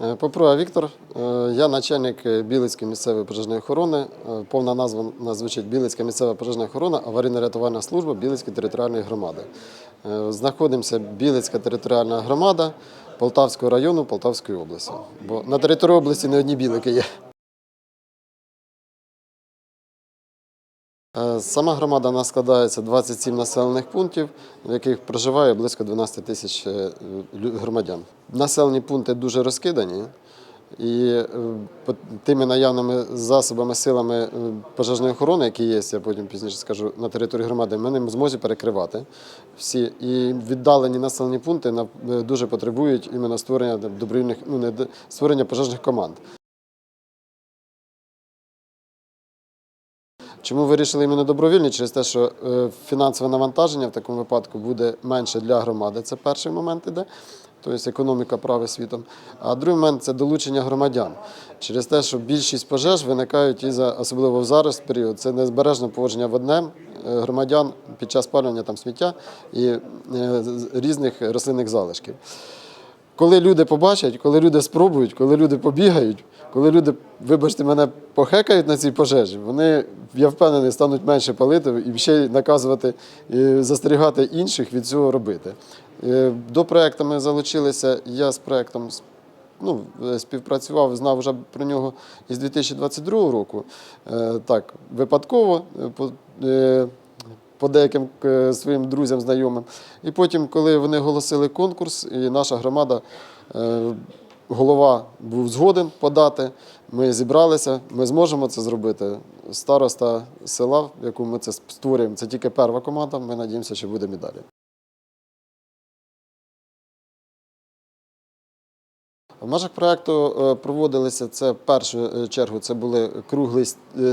Е, Попруга Віктор, е, я начальник е, Білицької місцевої пожежної охорони. Повна назва назвучить звучить Білицька місцева пожежна охорона, аварійно-рятувальна служба Білицької територіальної громади. Знаходимося Білицька територіальна громада Полтавського району Полтавської області. Бо на території області не одні білики є. Сама громада нас складається 27 населених пунктів, в яких проживає близько 12 тисяч е, громадян. Населені пункти дуже розкидані, і е, тими наявними засобами, силами е, пожежної охорони, які є, я потім пізніше скажу, на території громади, ми не змозі перекривати всі. І віддалені населені пункти е, дуже потребують іменно створення добровільних, ну не створення пожежних команд. Чому вирішили іменно добровільні? Через те, що е, фінансове навантаження в такому випадку буде менше для громади. Це перший момент іде, тобто економіка прави світом. А другий момент це долучення громадян. Через те, що більшість пожеж виникають і за особливо в зараз період. Це незбережне поводження воднем е, громадян під час спалювання там сміття і е, різних рослинних залишків. Коли люди побачать, коли люди спробують, коли люди побігають, коли люди, вибачте, мене похекають на цій пожежі, вони, я впевнений, стануть менше палити і ще й наказувати, і застерігати інших від цього робити. Е, До проекту ми залучилися, я з проектом ну, е, співпрацював, знав вже про нього із 2022 року. Е, Так, випадково. По- деяким е, своїм друзям, знайомим. І потім, коли вони оголосили конкурс, і наша громада, е, голова був згоден подати, ми зібралися, ми зможемо це зробити. Староста села, в якому ми це створюємо, це тільки перша команда. Ми надіємося, що буде і далі. В межах проєкту е, проводилися це в першу чергу. Це були круглі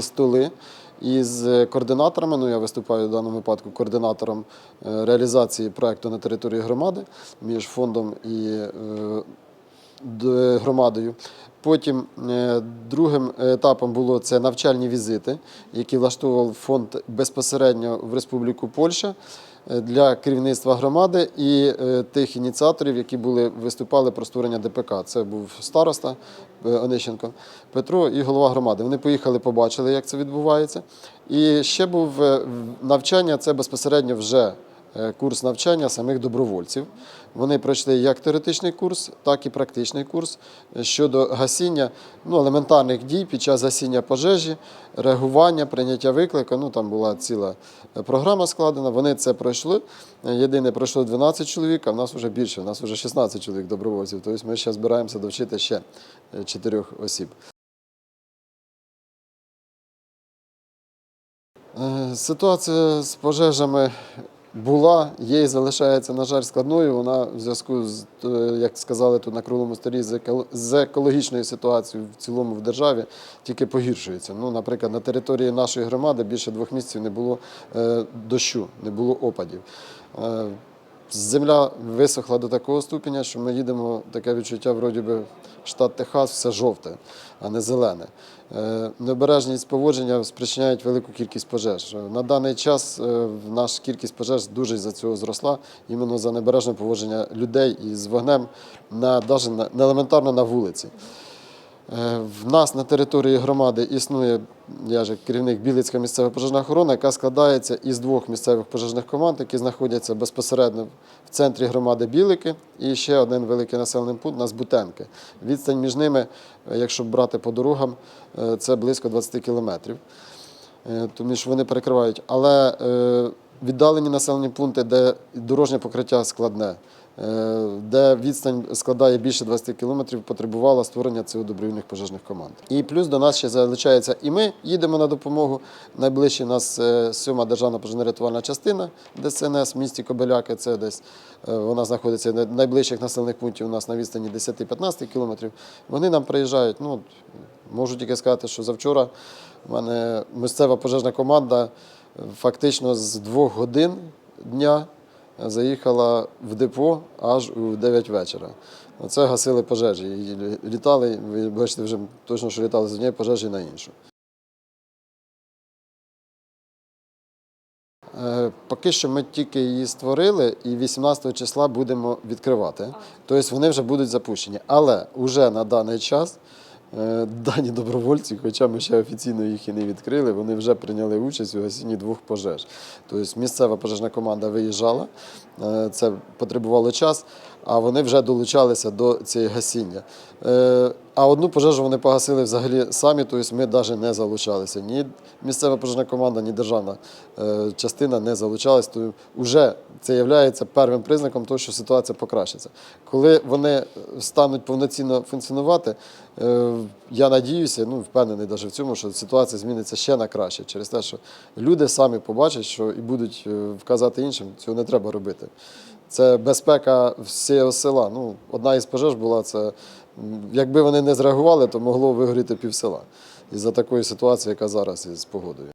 столи із з координаторами. Ну я виступаю в даному випадку координатором е, реалізації проєкту на території громади між фондом і е, громадою. Потім е, другим етапом було це навчальні візити, які влаштовував фонд безпосередньо в Республіку Польща для керівництва громади і е, тих ініціаторів, які були виступали про створення ДПК. Це був староста е, Онищенко Петро і голова громади. Вони поїхали, побачили, як це відбувається. І ще був е, навчання. Це безпосередньо вже е, курс навчання самих добровольців. Вони пройшли як теоретичний курс, так і практичний курс е, щодо гасіння ну, елементарних дій під час гасіння пожежі, реагування, прийняття виклику. Ну, там була ціла е, програма складена. Вони це пройшли. Е, Єдине, пройшло 12 чоловік, а в нас вже більше, в нас вже 16 чоловік добровольців. Тобто ми ще збираємося довчити ще 4 осіб. Е, Ситуація з пожежами була, є і залишається, на жаль, складною. Вона в зв'язку з, е, як сказали тут на круглому столі, з еко- з екологічною ситуацією в цілому в державі тільки погіршується. Ну, наприклад, на території нашої громади більше двох місяців не було е, дощу, не було опадів. Земля висохла до такого ступеня, що ми їдемо, таке відчуття, вроді би, штат Техас, все жовте, а не зелене. Е, Необережність поводження спричиняють велику кількість пожеж. Е, На даний час е, наша кількість пожеж дуже за цього зросла, іменно за небережне поводження людей із вогнем на, даже на, на елементарно на вулиці. Е, В нас на території громади існує, я ж як керівник Білицька місцева пожежна охорона, яка складається із двох місцевих пожежних команд, які знаходяться безпосередньо в центрі громади Білики, і ще один великий населений пункт у нас Бутенки. Відстань між ними, е, якщо брати по дорогам, е, це близько 20 кілометрів. Тому що вони перекривають. Але віддалені населені пункти, де дорожнє покриття складне, де відстань складає більше 20 кілометрів, потребувало створення цих добровільних пожежних команд. І плюс до нас ще залучається і ми їдемо на допомогу. Найближче у нас е, сьома державна пожежно-рятувальна частина ДСНС в місті Кобиляки. Це десь е, вона знаходиться на найближчих населених пунктів у нас на відстані 10-15 кілометрів. Вони нам приїжджають. Ну, можу тільки сказати, що завчора у мене місцева пожежна команда е, фактично з двох годин дня заїхала в депо аж у 9 вечора. Оце гасили пожежі. І літали, ви бачите, вже точно, що літали з однієї пожежі на іншу. Е, Поки що ми тільки її створили і 18 числа будемо відкривати. Тобто вони вже будуть запущені. Але вже на даний час дані добровольці, хоча ми ще офіційно їх і не відкрили, вони вже прийняли участь у гасінні двох пожеж. Тобто місцева пожежна команда виїжджала, е, це потребувало час, а вони вже долучалися до цієї гасіння. Е, А одну пожежу вони погасили взагалі самі, тобто ми навіть не залучалися. Ні місцева пожежна команда, ні державна е, частина не залучалась. Тому вже це є первим признаком того, що ситуація покращиться. Коли вони стануть повноцінно функціонувати, е, я надіюся, ну впевнений навіть в цьому, що ситуація зміниться ще на краще через те, що люди самі побачать, що і будуть вказати іншим, цього не треба робити. Це безпека всього села. Ну, одна із пожеж була це. Якби вони не зреагували, то могло вигоріти пів села із-за такої ситуації, яка зараз із погодою.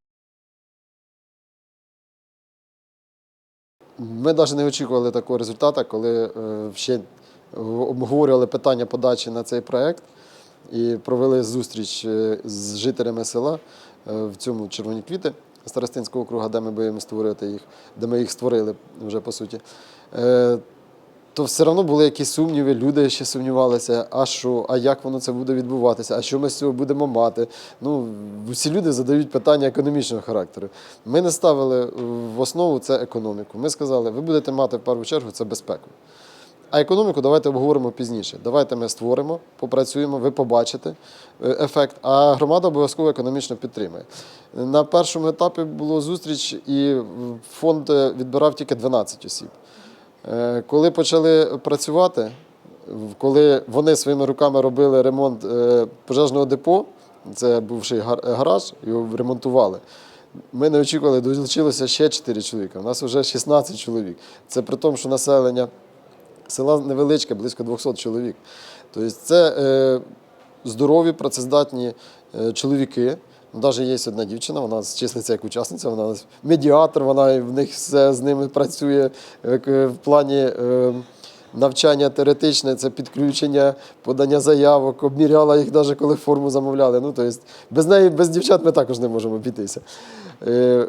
Ми навіть не очікували такого результату, коли е, ще обговорювали питання подачі на цей проект і провели зустріч е, з жителями села е, в цьому червоні квіти Старостинського округа, де ми будемо створити їх, де ми їх створили вже по суті. Е, то все одно були якісь сумніви, люди ще сумнівалися, а що, а як воно це буде відбуватися, а що ми з цього будемо мати. Ну, всі люди задають питання економічного характеру. Ми не ставили в основу це економіку. Ми сказали, ви будете мати в першу чергу це безпеку. А економіку давайте обговоримо пізніше. Давайте ми створимо, попрацюємо, ви побачите е, ефект, а громада обов'язково економічно підтримує. На першому етапі було зустріч, і фонд е, відбирав тільки 12 осіб. Е, Коли почали працювати, коли вони своїми руками робили ремонт е, пожежного депо, це бувший гараж, його ремонтували. Ми не очікували, долучилося ще 4 чоловіка. У нас вже 16 чоловік. Це при тому, що населення села невеличке, близько 200 чоловік. Тобто це е, здорові, працездатні е, чоловіки. Навіть є одна дівчина, вона числиться як учасниця, вона медіатор, вона в них все з ними працює е, в плані. Е, Навчання теоретичне, це підключення, подання заявок, обміряла їх навіть коли форму замовляли. Ну, тобто, без неї, без дівчат ми також не можемо обійтися. Е,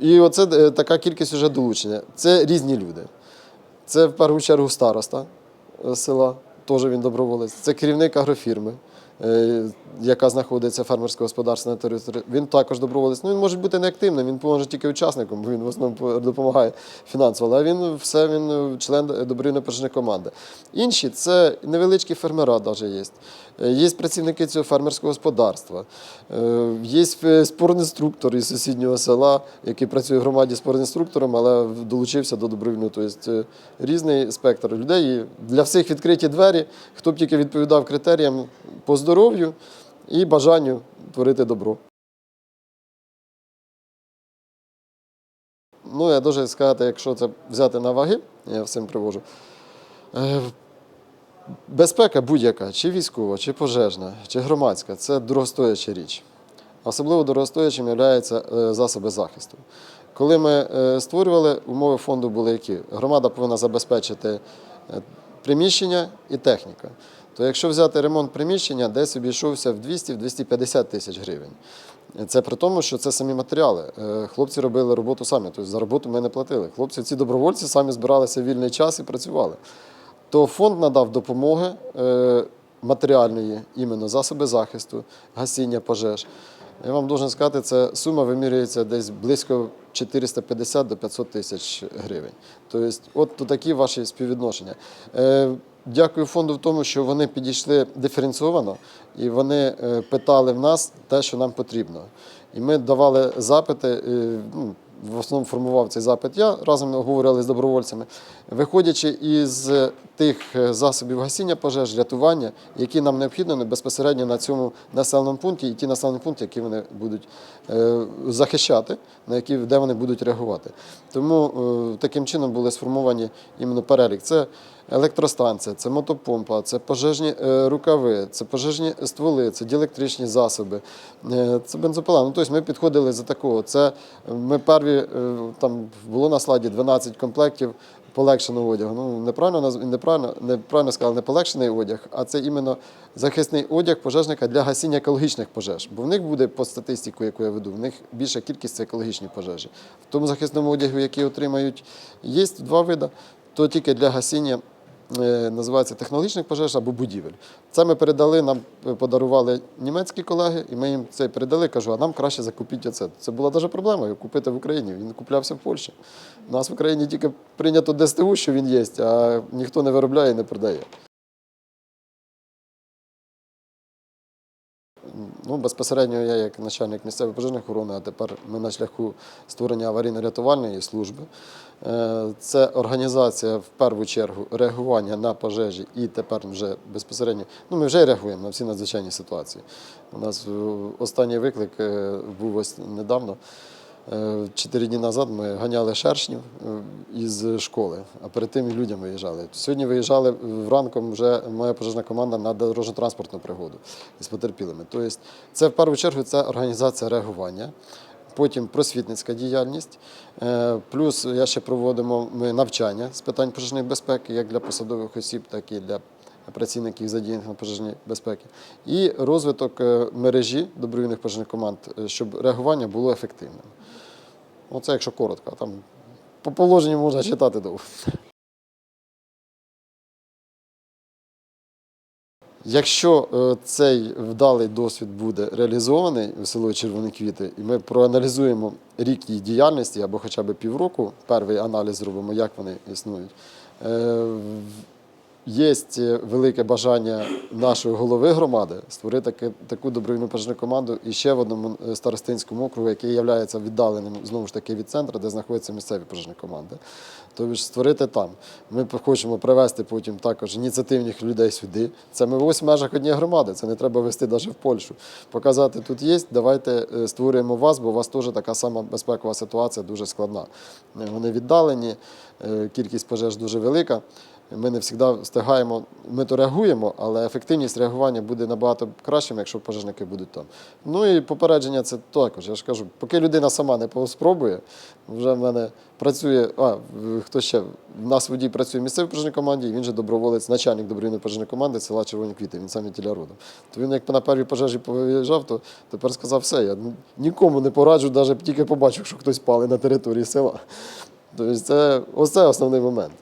І оце така кількість вже долучення. Це різні люди. Це в першу чергу староста села, теж він доброволець. Це керівник агрофірми, яка знаходиться фермерське господарство на території. Він також доброволець. Ну, він може бути неактивним, він може тільки учасником, бо він в основному допомагає фінансово, але він все він е, член добровільної пожежної команди. Інші це невеличкі фермера, навіть є. Е, Є працівники цього фермерського господарства, Е, є фе- спортінструктор із сусіднього села, який працює в громаді спортінструктором, але долучився до добровільного. Тобто е, різний спектр людей. Для всіх відкриті двері, хто б тільки відповідав критеріям по здоров'ю і бажанню творити добро. Ну, я дуже сказати, якщо це взяти на ваги, я всім привожу. Е, Безпека будь-яка, чи військова, чи пожежна, чи громадська це дорогостояча річ. Особливо дорогостоячим є засоби захисту. Коли ми е, створювали, умови фонду були які? Громада повинна забезпечити е, приміщення і техніка. То якщо взяти ремонт приміщення, десь обійшовся в 200-250 тисяч гривень. Це при тому, що це самі матеріали. Е, Хлопці робили роботу самі, тобто за роботу ми не платили. Хлопці, ці добровольці самі збиралися в вільний час і працювали то фонд надав допомоги е, матеріальної, іменно засоби захисту, гасіння пожеж. Я вам должен сказати, ця сума вимірюється десь близько 450 до 500 тисяч гривень. Тобто, от такі ваші співвідношення. Дякую фонду в тому, що вони підійшли диференційовано і вони е, питали в нас те, що нам потрібно. І ми давали запити. е, ну, в основному формував цей запит я, разом говорили з добровольцями, виходячи із тих е, засобів гасіння пожеж, рятування, які нам необхідно безпосередньо на цьому населеному пункті, і ті населені пункти, які вони будуть е, захищати, на які де вони будуть реагувати. Тому е, таким чином були сформовані іменно перелік. Це електростанція, це мотопомпа, це пожежні е, рукави, це пожежні стволи, це діелектричні засоби, е, це бензопила. Ну, тобто ми підходили за такого. Це ми перві, е, там було на слайді 12 комплектів полегшеного одягу. Ну, неправильно, неправильно, неправильно сказали, не полегшений одяг, а це іменно захисний одяг пожежника для гасіння екологічних пожеж. Бо в них буде по статистику, яку я веду, в них більша кількість це екологічні пожежі. В тому захисному одягу, який отримають, є два види, то тільки для гасіння. Е, Називається технологічних пожеж або будівель. Це ми передали, нам е, подарували німецькі колеги, і ми їм це передали. Кажу, а нам краще закупіть оце. Це була навіть проблема купити в Україні. Він куплявся в Польщі. У нас в Україні тільки прийнято ДСТУ, що він є, а ніхто не виробляє і не продає. Ну, безпосередньо я як начальник місцевої пожежної охорони, а тепер ми на шляху створення аварійно-рятувальної служби. Е, Це організація в першу чергу реагування на пожежі і тепер вже безпосередньо. Ну, ми вже реагуємо на всі надзвичайні ситуації. У нас е, останній виклик е, був ось недавно. Е, Чотири дні назад ми ганяли шершнів е, із школи, а перед тим і людям виїжджали. Сьогодні виїжджали вранком вже моя пожежна команда на дорожньо-транспортну пригоду із потерпілими. Тобто, це в першу чергу це організація реагування. Потім просвітницька діяльність, Е, плюс я ще проводимо ми навчання з питань пожежної безпеки, як для посадових осіб, так і для працівників задіяних на пожежній безпеки, і розвиток е, мережі добровільних пожежних команд, е, щоб реагування було ефективним. Оце якщо коротко, там по положенню можна читати довго. Якщо е, цей вдалий досвід буде реалізований в село Червоні квіти, і ми проаналізуємо рік їх діяльності або хоча б півроку, перший аналіз зробимо, як вони існують. Е, Є велике бажання нашої голови громади створити таку добровільну пожежну команду і ще в одному е, старостинському округу, який є віддаленим знову ж таки від центру, де знаходяться місцеві пожежні команди. Тобто створити там. Ми хочемо привезти потім також ініціативних людей сюди. Це ми ось в межах однієї громади. Це не треба вести навіть в Польщу. Показати тут є. Давайте е, створюємо вас, бо у вас теж така сама безпекова ситуація дуже складна. Е, Вони віддалені, е, кількість пожеж дуже велика. Ми не завжди встигаємо, ми то реагуємо, але ефективність реагування буде набагато кращим, якщо пожежники будуть там. Ну і попередження це також. Я ж кажу, поки людина сама не спробує, вже в мене працює. А, хто ще? В нас водій працює в місцевій пожежній команді, і він же доброволець, начальник добровільної пожежної команди села Червоні квіти, він сам тіля. То він як на першій пожежі поїжджав, то тепер сказав, все, я нікому не пораджу, навіть тільки побачив, що хтось палить на території села. Тобто це ось це основний момент.